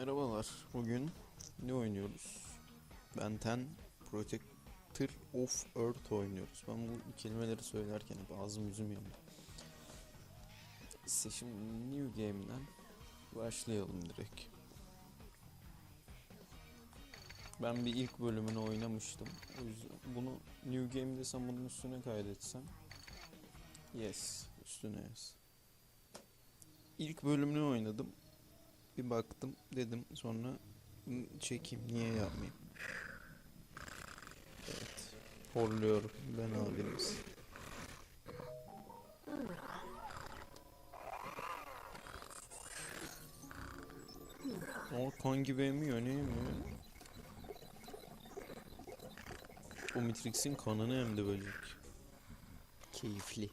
Merhabalar. Bugün ne oynuyoruz? Benten Protector of Earth oynuyoruz. Ben bu kelimeleri söylerken hep ağzım yüzüm yanıyor. Şimdi New Game'den başlayalım direkt. Ben bir ilk bölümünü oynamıştım. O yüzden bunu New Game desem bunun üstüne kaydetsem. Yes, üstüne yes. İlk bölümünü oynadım. Bir baktım dedim sonra "Hı, çekeyim niye yapmayayım. Evet. Horluyor ben abimiz. O kan gibi emiyor ne emiyor? O Matrix'in kanını emdi böcek. Keyifli.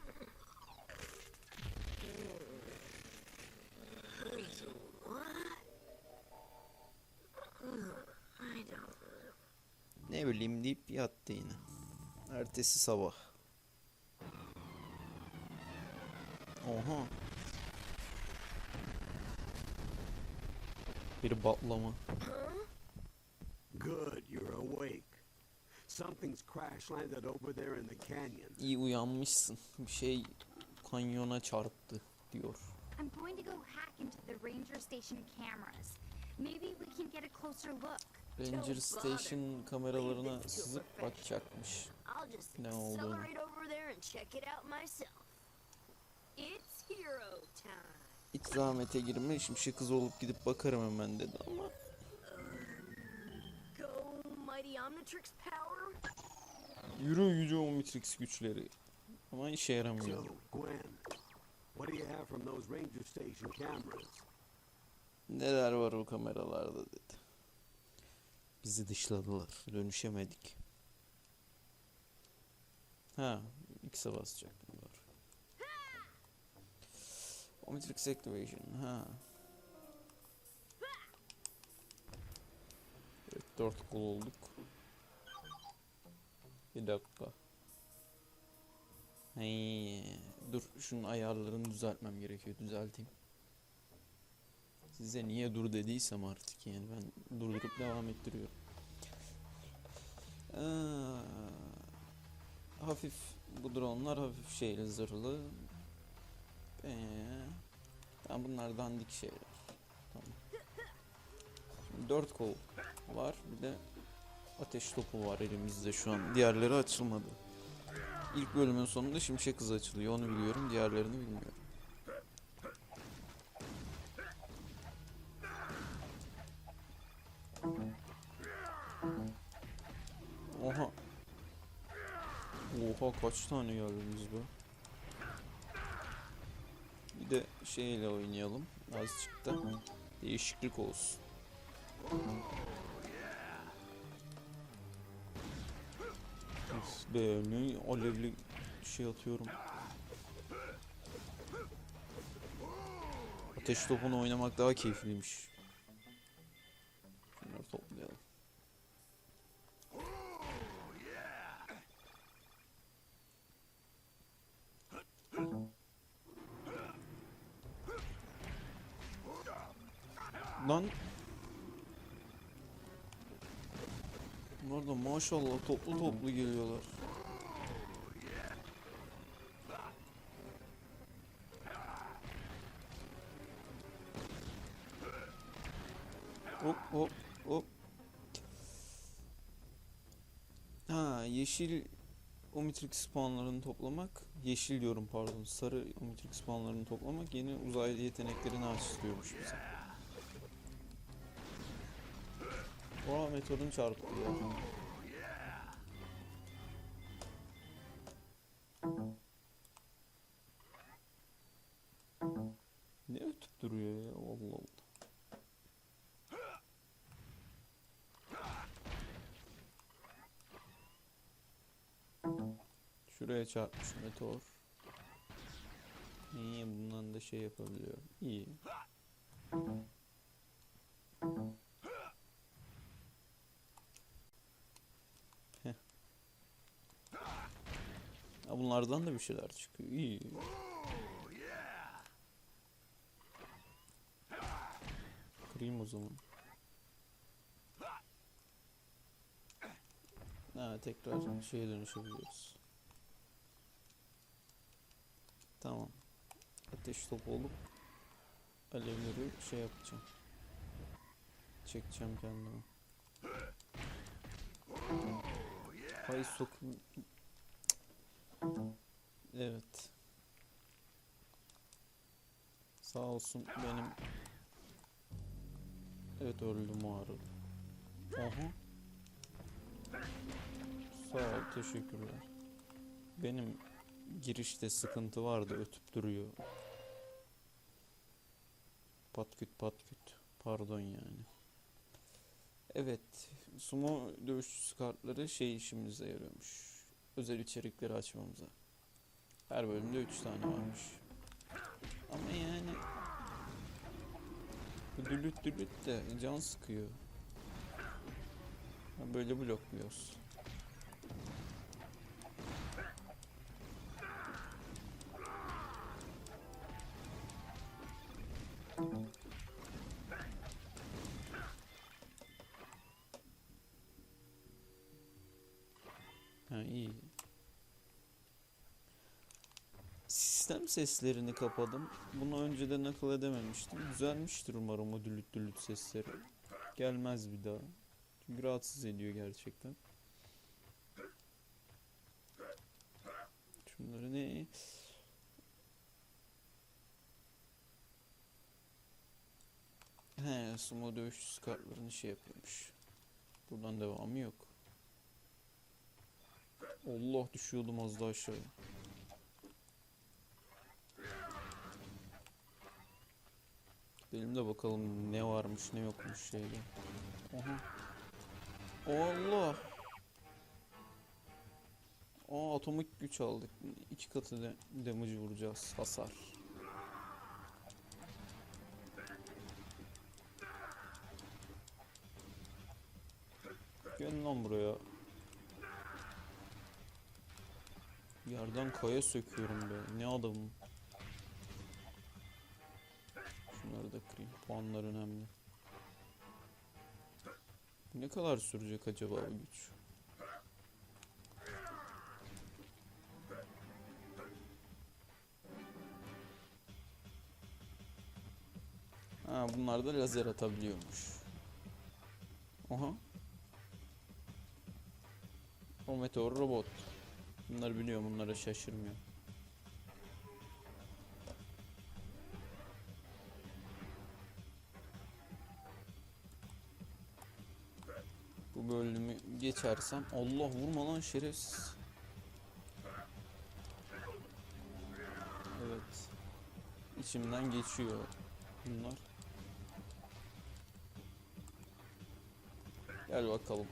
Bileyim deyip yattı yine. Ertesi sabah. Oha. Bir batlama. Good, you're awake. Something's crash landed over there in the canyon. İyi uyanmışsın. Bir şey kanyona çarptı diyor. I'm going to go hack into the ranger station cameras. Maybe we can get a closer look. Ranger Station kameralarına sızıp bakacakmış. Ne olduğunu. Hiç zahmete girme. Şimdi şey kız olup gidip bakarım hemen dedi ama Omnitrix yürü yüce o Matrix güçleri. Ama işe yaramıyor. So, Gwen, what do you have from those ranger station cameras? Neler var o kameralarda dedi. Bizi dışladılar. Dönüşemedik. Ha, X'e basacaktım doğru. Omnitrix Activation. Ha. Evet, dört kol olduk. Bir dakika. Hey, dur şunun ayarlarını düzeltmem gerekiyor. Düzelteyim. Size niye dur dediysem artık yani ben durdurup devam ettiriyorum. Aa, hafif bu dronlar hafif şeyli zırhlı. Ee, tamam bunlar dandik şeyler. Tamam. Şimdi dört kol var bir de ateş topu var elimizde şu an. Diğerleri açılmadı. İlk bölümün sonunda şimşek hızı açılıyor onu biliyorum diğerlerini bilmiyorum. Oha. Oha kaç tane geldiniz be. Bir de şeyle oynayalım. Azıcık da değişiklik olsun. Of be ne alevli şey atıyorum. Ateş topunu oynamak daha keyifliymiş. Lan Bunlar da maşallah toplu toplu geliyorlar. Hop hop hop. Ha yeşil Omnitrix spawnlarını toplamak, yeşil diyorum pardon, sarı Omnitrix spawnlarını toplamak yeni uzaylı yeteneklerini açıklıyormuş bize. Oha meteorun çarptı ya. Ne ötüp duruyor ya Allah Allah. Şuraya çarpmış meteor. İyi bundan da şey yapabiliyorum. İyi. bunlardan da bir şeyler çıkıyor. İyi. Kırayım o zaman. Evet tekrar şeye dönüşebiliyoruz. Tamam. Ateş topu olup alevleri şey yapacağım. Çekeceğim kendime. Ay sok Evet. Sağ olsun benim Evet öldüm o arada. Aha. Sağ ol teşekkürler. Benim girişte sıkıntı vardı ötüp duruyor. Patküt patküt. Pardon yani. Evet. Sumo dövüşçüsü kartları şey işimize yarıyormuş. Özel içerikleri açmamıza. Her bölümde 3 tane varmış. Ama yani bu dülüt dülüt de can sıkıyor. Böyle blokluyoruz. Sistem seslerini kapadım. Bunu önceden akıl edememiştim. Düzelmiştir umarım o dülüt dülüt sesleri. Gelmez bir daha. Çünkü rahatsız ediyor gerçekten. Şunları ne? He, sumo dövüşçüsü kartlarını şey yapıyormuş. Buradan devamı yok. Allah düşüyordum az daha aşağıya. Gidelim de bakalım ne varmış ne yokmuş şeyde. Aha. Allah. Aa atomik güç aldık. İki katı de damage vuracağız. Hasar. Gel lan buraya. Yerden kaya söküyorum be. Ne adamım. Şunları da kırayım. Puanlar önemli. Ne kadar sürecek acaba bu güç? Ha bunlar da lazer atabiliyormuş. Oha. O meteor robot. Bunlar biliyor, bunlara şaşırmıyor. Bu bölümü geçersem Allah vurma lan şerefsiz. Evet. İçimden geçiyor bunlar. Gel bakalım.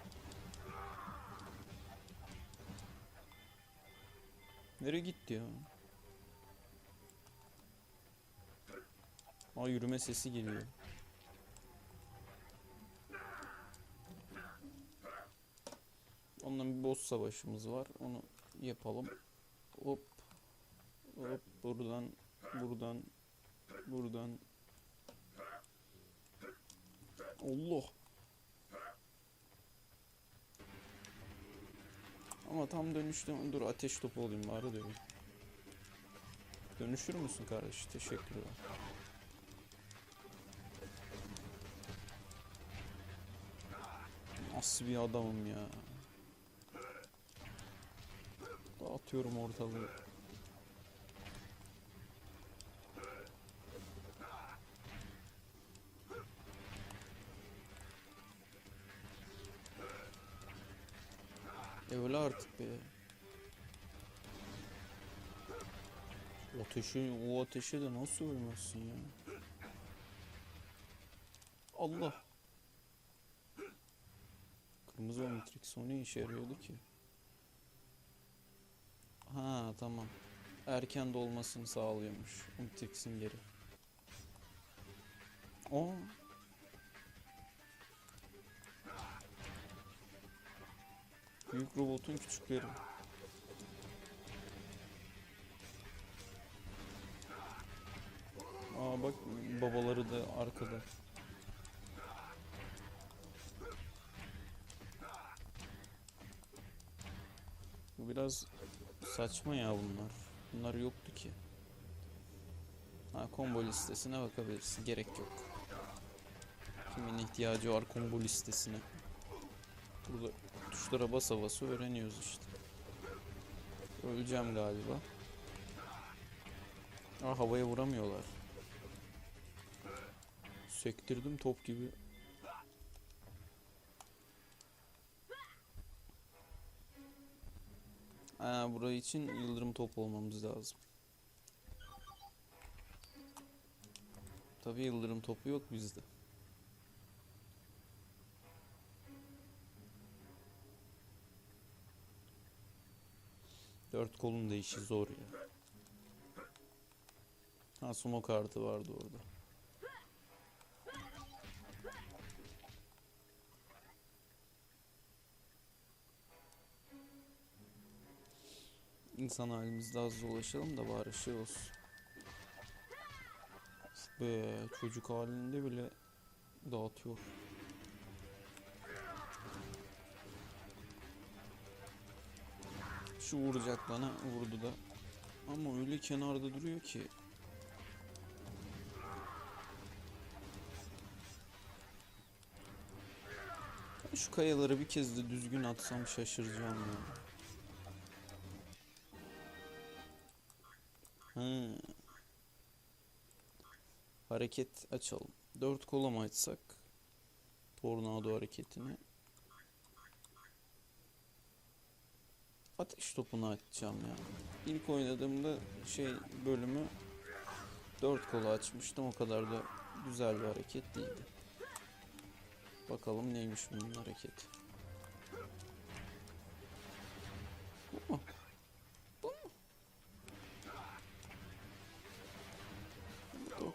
Nereye gitti ya? Aa yürüme sesi geliyor. Ondan bir boss savaşımız var. Onu yapalım. Hop. Hop buradan buradan buradan Allah. Ama tam dönüştüm. Dur ateş topu olayım bari bir. Dönüşür müsün kardeş? Teşekkürler. Nasıl bir adamım ya. Dağıtıyorum ortalığı. E öyle artık be. Ateşi, o ateşe de nasıl ölmezsin ya? Allah. Kırmızı Omnitrix o ne işe yarıyordu ki? Ha tamam. Erken dolmasını sağlıyormuş Omnitrix'in geri. Aa. Büyük robotun küçükleri. Aa bak babaları da arkada. biraz saçma ya bunlar. Bunlar yoktu ki. Ha combo listesine bakabilirsin. Gerek yok. Kimin ihtiyacı var combo listesine. Burada tuşlara basa basa öğreniyoruz işte. Öleceğim galiba. Aa havaya vuramıyorlar. Sektirdim top gibi. Aa, burayı için yıldırım top olmamız lazım. Tabii yıldırım topu yok bizde. Dört kolun da işi zor ya. Ha sumo kartı vardı orada. İnsan halimizde az dolaşalım da bari şey olsun. Be çocuk halinde bile dağıtıyor. Şu vuracak bana vurdu da. Ama öyle kenarda duruyor ki. Şu kayaları bir kez de düzgün atsam şaşıracağım ya. Ha. Hareket açalım. Dört kola mı açsak? Tornado hareketini. Ateş topunu açacağım ya. İlk oynadığımda şey bölümü dört kola açmıştım. O kadar da güzel bir hareket değildi. Bakalım neymiş bunun hareketi.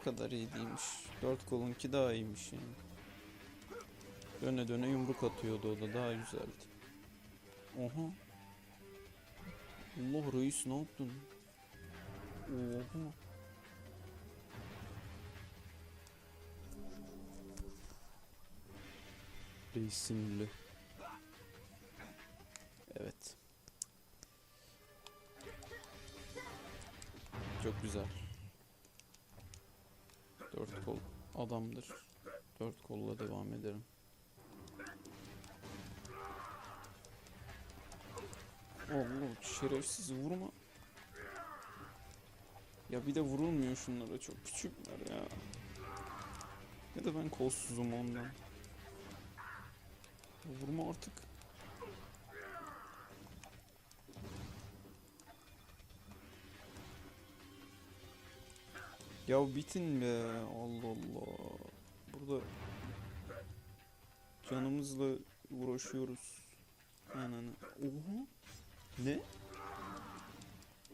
Kadar iyi değilmiş. Dört kolunki daha iyiymiş yani. Döne döne yumruk atıyordu o da daha güzeldi. Oha. Allah reis ne yaptın? Oha. Reis sinirli. Evet. Çok güzel. Dört kol adamdır. Dört kolla devam ederim. Allah şerefsiz vurma. Ya bir de vurulmuyor şunlara çok küçükler ya. Ya da ben kolsuzum ondan. Vurma artık. Ya bitin be. Allah Allah. Burada canımızla uğraşıyoruz. Ananı. Oha. Ne?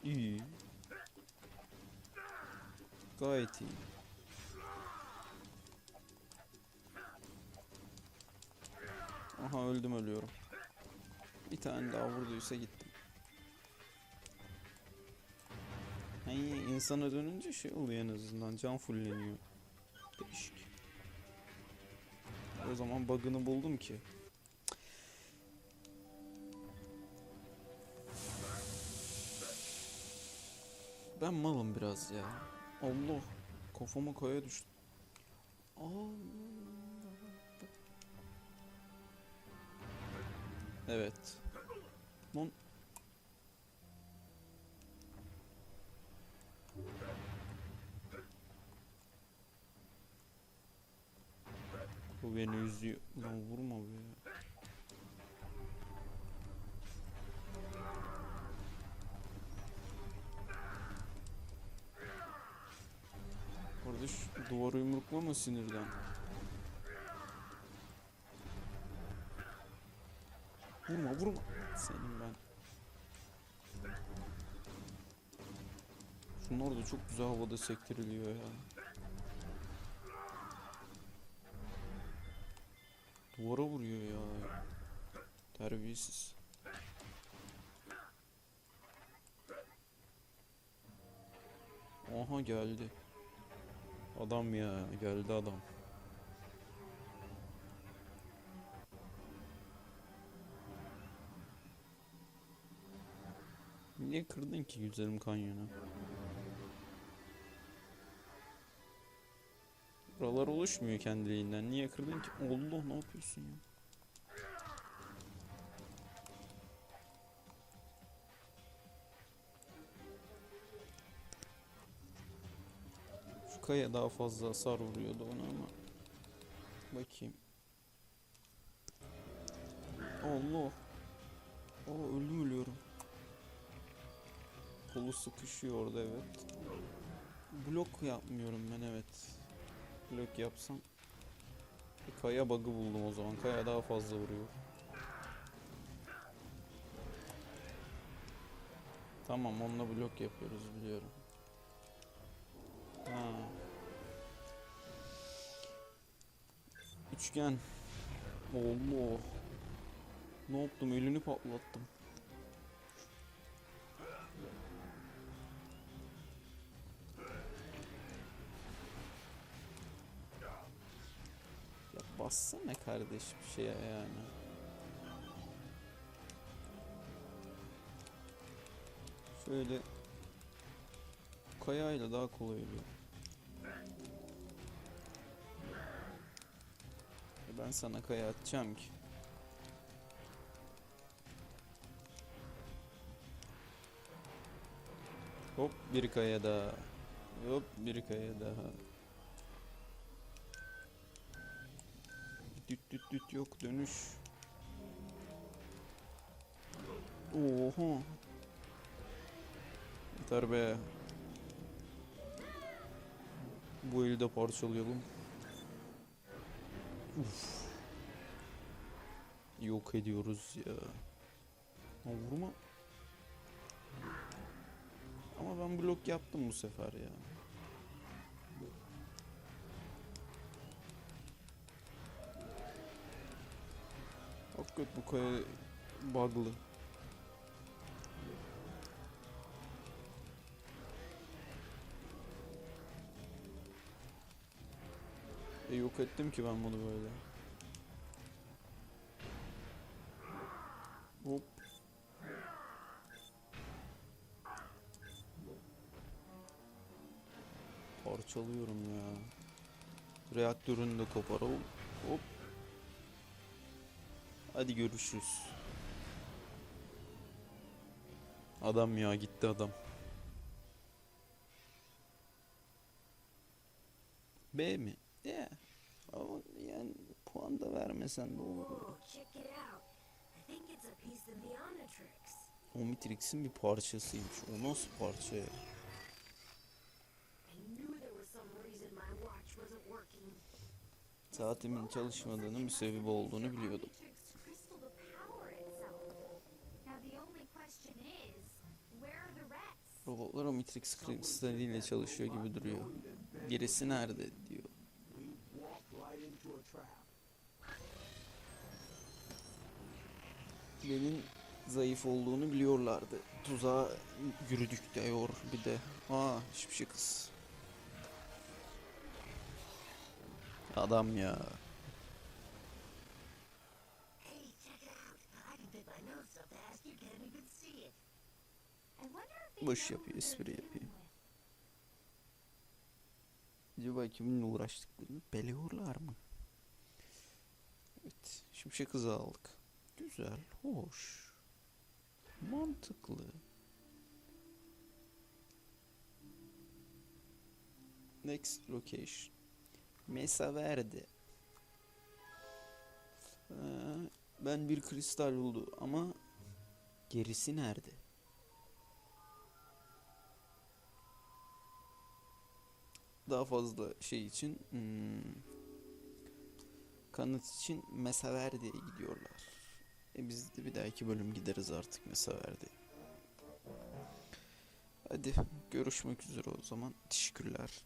İyi. Gayet iyi. Aha öldüm ölüyorum. Bir tane daha vurduysa gittim. Hani insana dönünce şey oluyor en azından can fulleniyor. Değişik. O zaman bug'ını buldum ki. Ben malım biraz ya. Allah kafama kaya düştü. Allah. Evet. Lan. Bu beni üzüyor. Lan vurma be. Kardeş duvarı yumruklama sinirden. Vurma vurma. Senin ben. Şunlar da çok güzel havada sektiriliyor ya. Duvara vuruyor ya. Terbiyesiz. Aha geldi. Adam ya geldi adam. Niye kırdın ki güzelim kanyonu? Buralar oluşmuyor kendiliğinden. Niye kırdın ki? Allah ne yapıyorsun ya? Şu kaya daha fazla hasar vuruyordu ona ama. Bakayım. Allah. Aa öldüm ölüyorum. Kolu sıkışıyor orada evet. Blok yapmıyorum ben evet. Blok yapsam. Bir kaya bug'ı buldum o zaman. Kaya daha fazla vuruyor. Tamam onunla blok yapıyoruz biliyorum. Ha. Üçgen. Allah. Ne yaptım? Elini patlattım. Bassana kardeş bir şeye yani. Şöyle kayayla daha kolay oluyor. E Ben sana kaya atacağım ki. Hop bir kaya daha. Hop bir kaya daha. Düt düt düt yok dönüş. Oha. Yeter be. Bu eli de parçalayalım. Uf. Yok ediyoruz ya. Ha, vurma. Ama ben blok yaptım bu sefer ya. Hakikaten bu kaya bug'lı. E yok ettim ki ben bunu böyle. Hadi görüşürüz. Adam ya gitti adam. B mi? Ya. Ama yani puan da vermesen de olur. Omnitrix'in bir parçasıymış. O nasıl parça ya? Saatimin çalışmadığının bir sebebi olduğunu biliyordum. Robotlar Omnitrix kristaliyle çalışıyor gibi duruyor. Gerisi nerede diyor. Benim zayıf olduğunu biliyorlardı. Tuzağa yürüdük diyor bir de. Aa hiçbir şey kız. Adam ya. Boş yapıyor, espri yapıyor. Acaba kiminle uğraştıklarını biliyorlar mı? Evet. Şimşek kızı aldık. Güzel, hoş. Mantıklı. Next location. Mesa Verde. Ee, ben bir kristal buldu ama gerisi nerede? Daha fazla şey için hmm, kanıt için Mesa Verde'ye gidiyorlar. E biz de bir dahaki bölüm gideriz artık Mesa Verde'ye. Hadi görüşmek üzere o zaman. Teşekkürler.